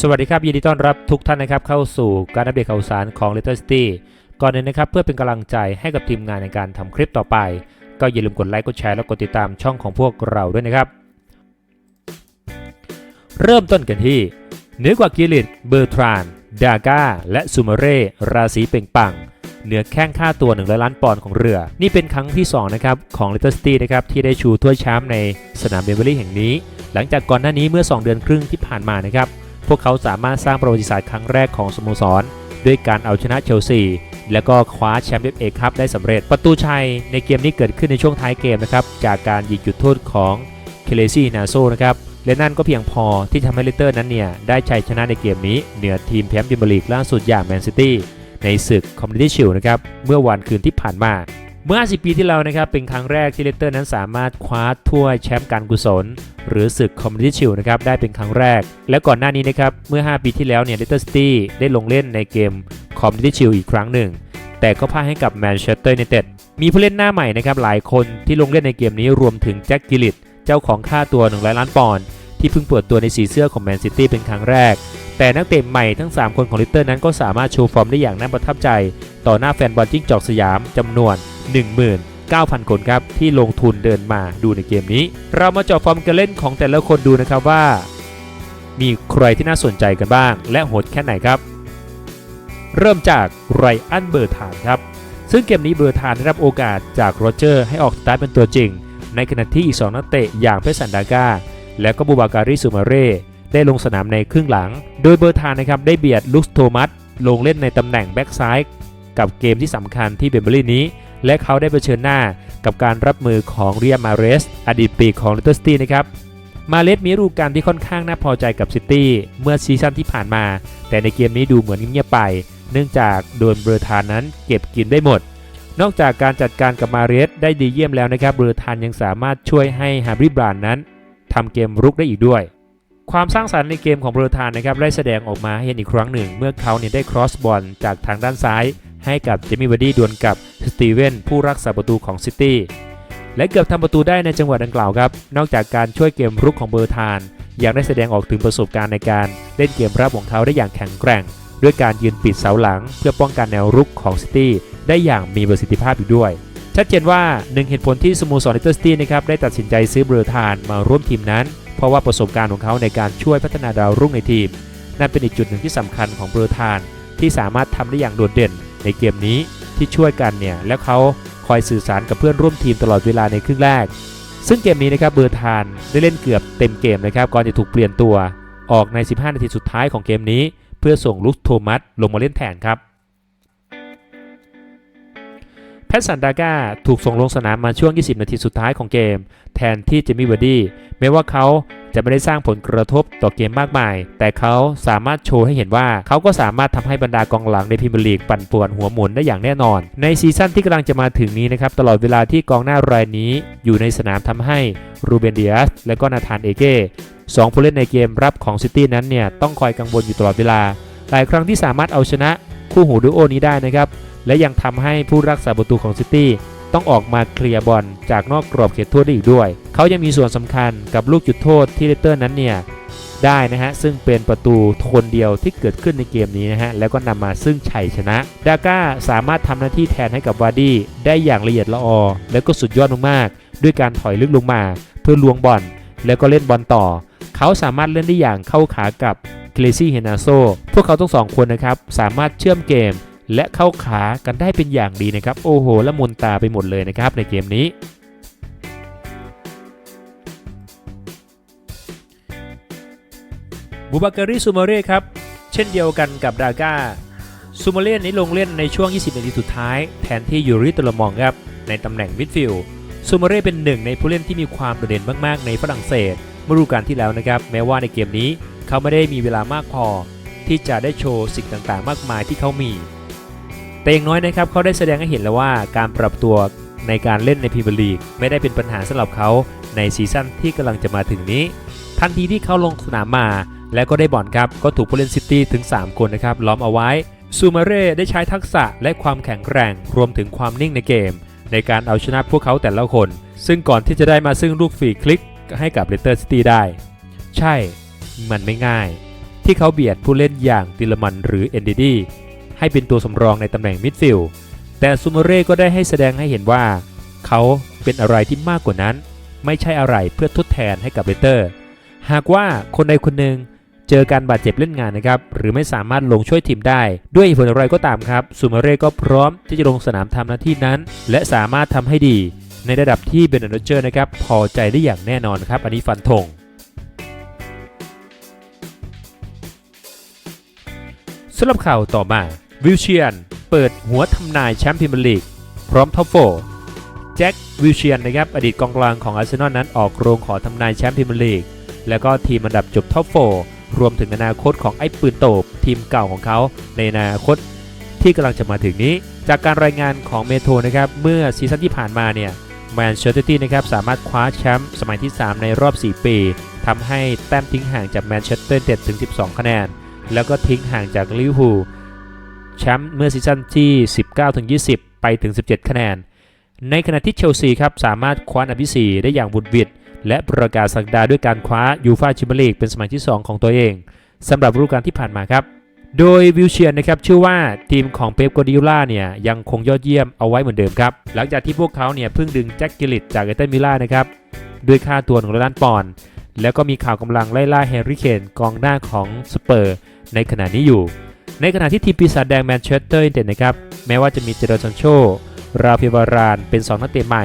สวัสดีครับ ยินดีต้อนรับทุกท่านนะครับเข้าสู่การอัปเดตข่าวสารของ Letter City ก่อนอื่นนะครับเพื่อเป็นกำลังใจให้กับทีมงานในการทำคลิปต่อไป ก็อย่าลืมกดไลค์กดแชร์และกดติดตามช่องของพวกเราด้วยนะครับ เริ่มต้นกันที่เหนือกว่ากิลิตเบอร์ทราน ดาก้า และซูมาเร่ราศีเป่งปัง เหนือแข้งค่าตัว1นึ่งล้านปอนด์ของเรือ นี่เป็นครั้งที่2นะครับของ Letter City นะครับที่ได้ชูถ้วยแชมป์ในสนามเบเวอรี่แห่งนี้ หลังจากก่อนหน้านี้เมื่อ 2 เดือนครึ่งที่ผ่านมานะครับ พวกเขาสามารถสร้างประวัติศาสตร์ครั้งแรกของสโมสร ด้วยการเอาชนะเชลซีแล้วก็คว้าแชมป์เอฟเอคัพได้สำเร็จ ประตูชัยในเกมนี้เกิดขึ้นในช่วงท้ายเกมนะครับจากการยิงจุดโทษของเคเลซี่นาโซนะครับและนั่นก็เพียงพอที่ทำให้เลสเตอร์นั้นเนี่ยได้ชัยชนะในเกมนี้เหนือทีมแชมป์พรีเมียร์ลีกล่าสุดอย่างแมนซิตี้ในศึกคอมมูนิตี้ชิลนะครับเมื่อวันคืนที่ผ่านมา เมื่อ 50 ปีที่แล้วนะครับ เป็นครั้งแรกที่เลสเตอร์นั้นสามารถคว้าถ้วยแชมป์การกุศล หรือศึกคอมมูนิตี้ชิลนะครับได้เป็นครั้งแรก และก่อนหน้านี้นะครับ เมื่อ 5 ปีที่แล้วเนี่ยเลสเตอร์ซิตี้ได้ลงเล่นในเกมคอมมูนิตี้ชิลอีกครั้งหนึ่ง แต่ก็พ่ายให้กับแมนเชสเตอร์ยูไนเต็ดมีผู้เล่นหน้าใหม่นะครับหลายคนที่ลงเล่นในเกมนี้รวมถึงแจ็คกิลิตเจ้าของค่าตัว1 0 0ล้านปอนด์ที่เพิ่งเปิดตัวในสีเสื้อของแมนซิตี้เป็นครั้งแรก แต่นักเตะใหม่ทั้ง 3 คนของลิตเตอร์นั้นก็สามารถโชว์ฟอร์มได้อย่างน่าประทับใจ ต่อหน้าแฟนบอลจิ้งจอกสยามจำนวน 19,000 คนครับที่ลงทุนเดินมาดูในเกมนี้ เรามาเจาะฟอร์มการเล่นของแต่ละคนดูนะครับว่า มีใครที่น่าสนใจกันบ้าง และโหดแค่ไหนครับ เริ่มจากไรอันเบอร์ธานครับ ซึ่งเกมนี้เบอร์ธานได้รับโอกาสจากโรเจอร์ให้ออกสตาร์ทเป็นตัวจริง ในขณะที่อีก2นักเตะอย่างเพสันดากาและก็บูบาการิซูมาเร่ได้ลงสนามในครึ่งหลัง โดยเบอร์ธานนะครับได้เบียดลุคโทมัสลงเล่นในตำแหน่งแบ็กซ้ายกับเกมที่สำคัญที่เบมเบอรี่นี้ และเขาได้เผชิญหน้ากับการรับมือของเรียมาเรส อดีตปีกของลิตเติ้ลซิตี้นะครับ มาเลสมีฤดูกาลที่ค่อนข้างน่าพอใจกับซิตี้เมื่อซีซั่นที่ผ่านมา แต่ในเกมนี้ดูเหมือนเงียบไป เนื่องจากโดนเบอร์ธานนั้นเก็บกินได้หมด นอกจากการจัดการกับมาเรสได้ดีเยี่ยมแล้วนะครับเบอร์ธานยังสามารถช่วยให้ฮาร์บริบรานนั้นทำเกมรุกได้อีกด้วยความสร้างสรรค์ในเกมของเบอร์ธานนะครับได้แสดงออกมาให้เห็นอีกครั้งหนึ่ง เมื่อเขาเนี่ยได้ครอสบอลจากทางด้านซ้าย ให้กับเจมี่วาร์ดี้ดวลกับสตีเวนผู้รักษาประตูของซิตี้และเกือบทำประตูได้ในจังหวะดังกล่าวครับ นอกจากการช่วยเกมรุกของเบอร์ธาน ยังได้แสดงออกถึงประสบการณ์ในการเล่นเกมรับของเขาได้อย่างแข็งแกร่ง ด้วยการยืนปิดเสาหลัง เพื่อป้องกันแนวรุกของซิตี้ได้อย่างมีประสิทธิภาพอีกด้วย ชัดเจนว่าหนึ่งเหตุผลที่สโมสรเลสเตอร์ซิตี้นะครับได้ตัดสินใจซื้อเบอร์ธานมาร่วมทีมนั้น เพราะว่าประสบการณ์ของเขาในการช่วยพัฒนาดาวรุ่งในทีมนั่นเป็นอีกจุดหนึ่งที่สำคัญของเบอร์ธาน ที่สามารถทำได้อย่างโดดเด่น ในเกมนี้ที่ช่วยกันเนี่ยแล้วเขาคอยสื่อสารกับเพื่อนร่วมทีมตลอดเวลาในครึ่งแรก ซึ่งเกมนี้นะครับเบอร์ธานได้เล่นเกือบเต็มเกมนะครับก่อนจะถูกเปลี่ยนตัวออกใน 15 นาทีสุดท้ายของเกมนี้ เพื่อส่งลุคโทมัสลงมาเล่นแทนครับแพทสันดาก้าถูกส่งลงสนามมาช่วง 20 นาทีสุดท้ายของเกม แทนที่เจมี่เวอร์ดี้แม้ว่าเขา จะไม่ได้สร้างผลกระทบต่อเกมมากมาย แต่เขาสามารถโชว์ให้เห็นว่า เขาก็สามารถทำให้บรรดากองหลังในพรีเมียร์ลีกปั่นป่วนหัวหมุนได้อย่างแน่นอน ในซีซั่นที่กำลังจะมาถึงนี้นะครับตลอดเวลาที่กองหน้ารายนี้อยู่ในสนามทำให้รูเบนเดียสและก็นาธานเอเก้สองผู้เล่นในเกมรับของซิตี้นั้นเนี่ยต้องคอยกังวลอยู่ตลอดเวลา หลายครั้งที่สามารถเอาชนะคู่หูดูโอนี้ได้นะครับและยังทำให้ผู้รักษาประตูของซิตี้ ต้องออกมาเคลียร์บอลจากนอกกรอบเขตโทษได้อีกด้วย เขายังมีส่วนสำคัญกับลูกจุดโทษที่เลสเตอร์นั้นเนี่ยได้นะฮะ ซึ่งเป็นประตูคนเดียวที่เกิดขึ้นในเกมนี้นะฮะ แล้วก็นำมาซึ่งชัยชนะ ดาก้าสามารถทำหน้าที่แทนให้กับวาร์ดี้ได้อย่างละเอียดละออ แล้วก็สุดยอดมากๆ ด้วยการถอยลึกลงมา เพื่อลวงบอลแล้วก็เล่นบอลต่อ เขาสามารถเล่นได้อย่างเข้าขากับเกรซี่เฮนาโซพวกเขาทั้งสองคนนะครับ สามารถเชื่อมเกม และเข้าขากันได้เป็นอย่างดีนะครับ โอ้โหละมุนตาไปหมดเลยนะครับในเกมนี้ บูบาการีซูมาเร่ครับ เช่นเดียวกันกับดาก้าซูมาเร่นี้ลงเล่นในช่วง 20 นาทีสุดท้าย แทนที่ยูริตโลมองครับในตำแหน่งมิดฟิลด์ซูมาเร่เป็นหนึ่งในผู้เล่นที่มีความโดดเด่นมากๆ ในฝรั่งเศสเมื่อฤดูกาลที่แล้วนะครับ แม้ว่าในเกมนี้เขาไม่ได้มีเวลามากพอ ที่จะได้โชว์สิ่งต่างๆ มากมายที่เขามี แต่อย่างน้อยนะครับเขาได้แสดงให้เห็นแล้วว่าการปรับตัวในการเล่นในพรีเมียร์ลีกไม่ได้เป็นปัญหาสำหรับเขาในซีซั่นที่กำลังจะมาถึงนี้ ทันทีที่เขาลงสนามมา และก็ได้บอลครับ ก็ถูกผู้เล่นซิตี้ถึง 3 คนนะครับล้อมเอาไว้ซูมาเร่ได้ใช้ทักษะและความแข็งแกร่ง รวมถึงความนิ่งในเกม ในการเอาชนะพวกเขาแต่ละคน ซึ่งก่อนที่จะได้มาซึ่งลูกฟรีคลิกให้กับเลสเตอร์ซิตี้ได้ ใช่ มันไม่ง่าย ที่เขาเบียดผู้เล่นอย่างดิลมันหรือเอนดิดี ให้เป็นตัวสำรองในตำแหน่งมิดฟิลด์แต่ซูเมเร่ก็ได้ให้แสดงให้เห็นว่า เขาเป็นอะไรที่มากกว่านั้น ไม่ใช่อะไรเพื่อทดแทนให้กับเลเตอร์ หากว่าคนใดคนหนึ่งเจอการบาดเจ็บเล่นงานนะครับ หรือไม่สามารถลงช่วยทีมได้ ด้วยเหตุผลอะไรก็ตามครับซูเมเร่ก็พร้อมที่จะลงสนามทำหน้าที่นั้น และสามารถทำให้ดี ในระดับที่เบนโดเจอร์นะครับพอใจได้อย่างแน่นอนครับ อันนี้ฟันธงสำหรับข่าวต่อมา วิลเชียน เปิดหัวทำนายแชมป์พรีเมียร์ลีก พร้อมท็อปโฟแจ็ควิลเชียนนะครับอดีตกองกลางของอาร์เซนอลนั้นออกโรงขอทำนายแชมป์พรีเมียร์ลีก แล้วก็ทีมอันดับจบท็อปโฟรวมถึงอนาคตของไอ้ปืนโตบทีมเก่าของเขาในอนาคตที่กำลังจะมาถึงนี้ จากการรายงานของเมโทรนะครับเมื่อซีซั่นที่ผ่านมาเนี่ยแมนเชสเตอร์ตี้นะครับสามารถคว้าแชมป์สมัยที่ 3 ในรอบ 4 ปีทำให้แต้มทิ้งห่างจากแมนเชสเตอร์เด็ดถึง 12 คะแนน แล้วก็ทิ้งห่างจากลิเวอร์พูล แชมป์เมื่อซีซั่นที่ 19-20 ไปถึง 17 คะแนน ในขณะที่เชลซีครับสามารถคว้าอันดับที่ 4 ได้อย่างบุดวิดและประกาศสักดาด้วยการคว้ายูฟาแชมเปี้ยนลีกเป็นสมัยที่ 2 ของตัวเองสำหรับฤดูกาลที่ผ่านมาครับ โดยวิลเชียนนะครับเชื่อว่าทีมของเป๊ปกัวดิโอล่าเนี่ยยังคงยอดเยี่ยมเอาไว้เหมือนเดิมครับ หลังจากที่พวกเขาเนี่ยเพิ่งดึงแจ็คกิลลิตจากเอเตนมิลล่านะครับด้วยค่าตัวหนึ่งล้านปอนด์แล้วก็มีข่าวกำลังไล่ล่าแฮร์รี่เคนกองหน้าของสเปอร์ในขณะนี้อยู่ ในขณะที่ทีมปีศาจแดงแมนเชสเตอร์ยูไนเต็ดนะครับแม้ว่าจะมีเจดอร์ซันโช ราฟิวารานเป็น 2 นักเตะใหม่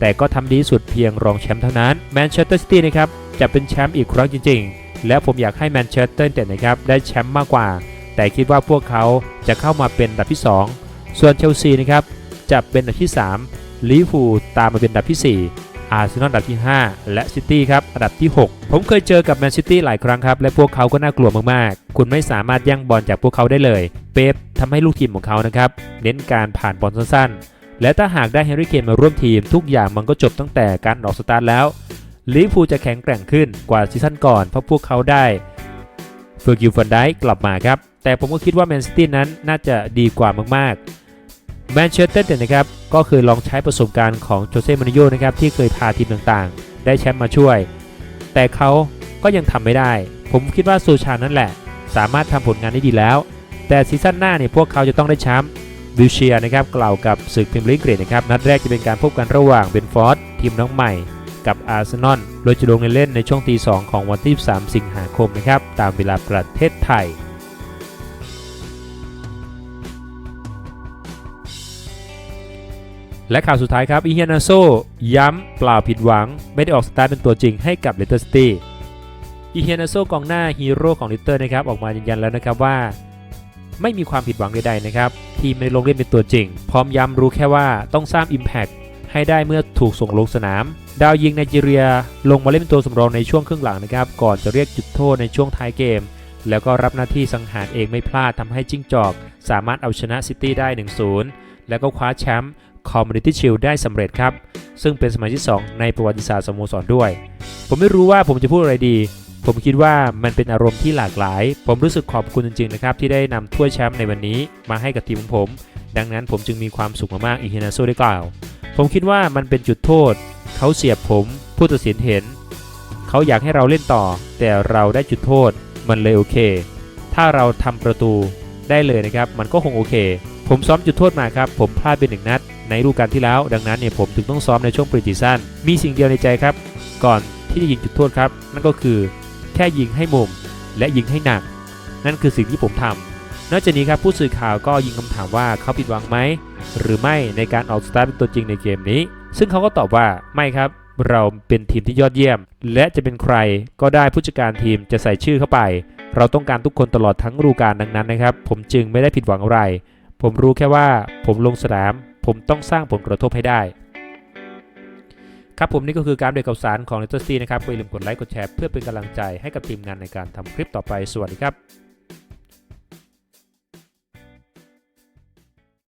แต่ก็ทำดีที่สุดเพียงรองแชมป์เท่านั้นแมนเชสเตอร์ซิตี้นะครับจะเป็นแชมป์อีกครั้งจริง ๆ และผมอยากให้แมนเชสเตอร์ยูไนเต็ดนะครับได้แชมป์มากกว่า แต่คิดว่าพวกเขาจะเข้ามาเป็นอันดับที่ 2 ส่วนเชลซีนะครับจะเป็นอันดับที่ 3ลิเวอร์พูตามมาเป็นอันดับที่ 4 อาร์เซนอลอันดับที่ 5 และซิตี้ครับอันดับที่ 6 ผมเคยเจอกับแมนซิตี้หลายครั้งครับ และพวกเขาก็น่ากลัวมากๆ คุณไม่สามารถแย่งบอลจากพวกเขาได้เลย เป๊ปทำให้ลูกทีมของเขานะครับ เน้นการผ่านบอลสั้นๆ และถ้าหากได้แฮร์รี่เคนมาร่วมทีม ทุกอย่างมันก็จบตั้งแต่การออกสตาร์ทแล้วลิเวอร์พูลจะแข็งแกร่งขึ้นกว่าซีซั่นก่อนเพราะพวกเขาได้เฟอร์กิลฟันได้กลับมาครับแต่ผมก็คิดว่าแมนซิตี้นั้นน่าจะดีกว่ามากๆ แมนเชสเตอร์นเต็ดนะครับก็คือลองใช้ประสบการณ์ของโจเซ่มาริโยนะครับที่เคยพาทีมต่างๆ ได้แชมป์มาช่วย แต่เขาก็ยังทำไม่ได้ ผมคิดว่าซูชานั่นแหละ สามารถทำผลงานได้ดีแล้ว แต่ซีซั่นหน้าเนี่ยพวกเขาจะต้องได้แชมป์วิลเชียนะครับกล่าวกับศึกพรีเมียร์ลีกอังกฤษนะครับนัดแรกจะเป็นการพบกันระหว่างเบนฟอร์ดทีมน้องใหม่กับอาร์เซนอลโดยจะลงในเล่นในช่วงตี2ของวันที่ 3 สิงหาคมนะครับตามเวลาประเทศไทย และข่าวสุดท้ายครับอีเฮียนาโซย้ำเปล่าผิดหวัง ไม่ได้ออกสตาร์ทเป็นตัวจริงให้กับเลสเตอร์ซิตี้อีเฮียนาโซกองหน้าฮีโร่ของลสเตอร์นะครับออกมายืนยันแล้วนะครับว่า ไม่มีความผิดหวังใดๆนะครับทีมไม่ลงเล่นเป็นตัวจริง พร้อมย้ำรู้แค่ว่าต้องสร้าง Impact ให้ได้เมื่อถูกส่งลงสนาม ดาวยิงไนจีเรียลงมาเล่นเป็นตัวสำรองในช่วงครึ่งหลังนะครับก่อนจะเรียกจุดโทษในช่วงท้ายเกม แล้วก็รับหน้าที่สังหารเองไม่พลาดทำให้จิ้งจอก สามารถเอาชนะซิตี้ได้ 1-0 แล้วก็คว้าแชมป์ Community Shield ได้สำเร็จครับ ซึ่งเป็นสมัยที่ 2 ในประวัติศาสตร์สโมสรด้วย ผมไม่รู้ว่าผมจะพูดอะไรดี ผมคิดว่ามันเป็นอารมณ์ที่หลากหลาย ผมรู้สึกขอบคุณจริงๆนะครับ ที่ได้นำถ้วยแชมป์ในวันนี้มาให้กับทีมของผม ดังนั้นผมจึงมีความสุขมากๆอีเนาโซได้กล่าว ผมคิดว่ามันเป็นจุดโทษ เขาเสียบผมผู้ตัดสินเห็น เขาอยากให้เราเล่นต่อ แต่เราได้จุดโทษ มันเลยโอเค ถ้าเราทำประตูได้เลยนะครับ มันก็คงโอเค ผมซ้อมจุดโทษมาครับ ผมพลาดเป็นหนึ่งนัด ในฤดูกาลที่แล้ว ดังนั้นเนี่ยผมถึงต้องซ้อมในช่วงปริติสั้นมีสิ่งเดียวในใจครับ ก่อนที่จะยิงจุดโทษครับ นั่นก็คือแค่ยิงให้มุมและยิงให้หนัก นั่นคือสิ่งที่ผมทำนอกจากนี้ครับผู้สื่อข่าวก็ยิงคำถามว่าเขาผิดหวังไหมหรือไม่ในการออกสตาร์ทเป็นตัวจริงในเกมนี้ ซึ่งเขาก็ตอบว่าไม่ครับ เราเป็นทีมที่ยอดเยี่ยม และจะเป็นใครก็ได้ผู้จัดการทีมจะใส่ชื่อเข้าไป เราต้องการทุกคนตลอดทั้งฤดูกาลดังนั้นนะครับ ผมจึงไม่ได้ผิดหวังอะไร ผมรู้แค่ว่าผมลงสนาม ผมต้องสร้างผลกระทบให้ได้ ครับผมนี่ก็คือการเดยกข่าวสารของเลตเตอร์ซีนะครับอย่าลืมกดไลค์กดแชร์เพื่อเป็นกำลังใจให้กับทีมงานในการทำคลิปต่อไปสวัสดีครับ